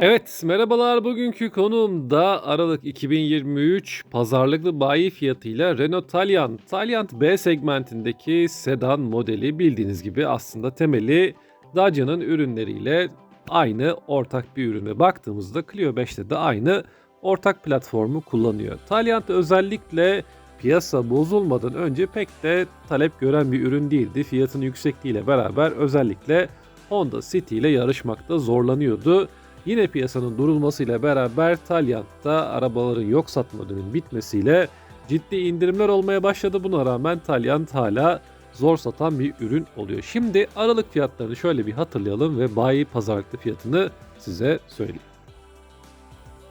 Evet, merhabalar. Bugünkü konuğum da Aralık 2023 pazarlıklı bayi fiyatıyla Renault Taliant. Taliant B segmentindeki sedan modeli bildiğiniz gibi aslında temeli Dacia'nın ürünleriyle aynı ortak bir ürüne baktığımızda Clio 5'te de aynı ortak platformu kullanıyor. Taliant özellikle piyasa bozulmadan önce pek de talep gören bir ürün değildi. Fiyatının yüksekliğiyle beraber özellikle Honda City ile yarışmakta zorlanıyordu. Yine piyasanın durulmasıyla beraber Taliant'ta arabaların yok satma dönemi bitmesiyle ciddi indirimler olmaya başladı. Buna rağmen Taliant hala zor satan bir ürün oluyor. Şimdi aralık fiyatlarını şöyle bir hatırlayalım ve bayi pazarlıklı fiyatını size söyleyeyim.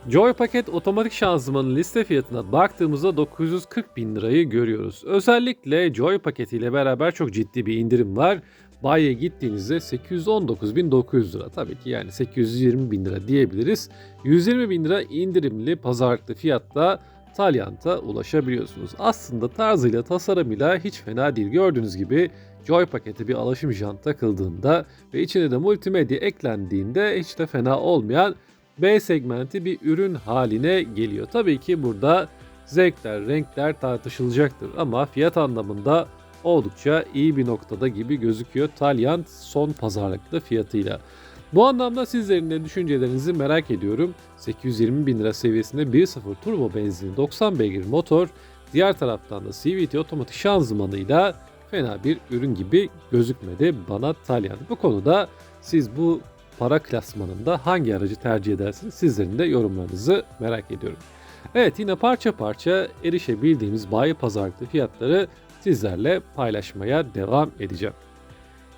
Joy paket otomatik şanzımanın liste fiyatına baktığımızda 940 bin lirayı görüyoruz. Özellikle Joy paketiyle beraber çok ciddi bir indirim var. Bayiye gittiğinizde 819.900 lira. Tabii ki yani 820 bin lira diyebiliriz. 120 bin lira indirimli pazarlıklı fiyatta Taliant'a ulaşabiliyorsunuz. Aslında tarzıyla tasarımıyla hiç fena değil. Gördüğünüz gibi Joy paketi bir alaşım jant takıldığında ve içine de multimedya eklendiğinde hiç de fena olmayan B segmenti bir ürün haline geliyor. Tabii ki burada zevkler, renkler tartışılacaktır ama fiyat anlamında oldukça iyi bir noktada gibi gözüküyor Taliant son pazarlıklı fiyatıyla. Bu anlamda sizlerin de düşüncelerinizi merak ediyorum. 820 bin lira seviyesinde 1.0 turbo benzinli 90 beygir motor, diğer taraftan da CVT otomatik şanzımanıyla fena bir ürün gibi gözükmedi bana Taliant. Bu konuda siz bu para klasmanında hangi aracı tercih edersiniz? Sizlerin de yorumlarınızı merak ediyorum. Evet yine parça parça erişebildiğimiz bayi pazarlıklı fiyatları sizlerle paylaşmaya devam edeceğim.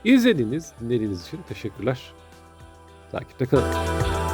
İzlediğiniz, dinlediğiniz için teşekkürler. Takipte kalın.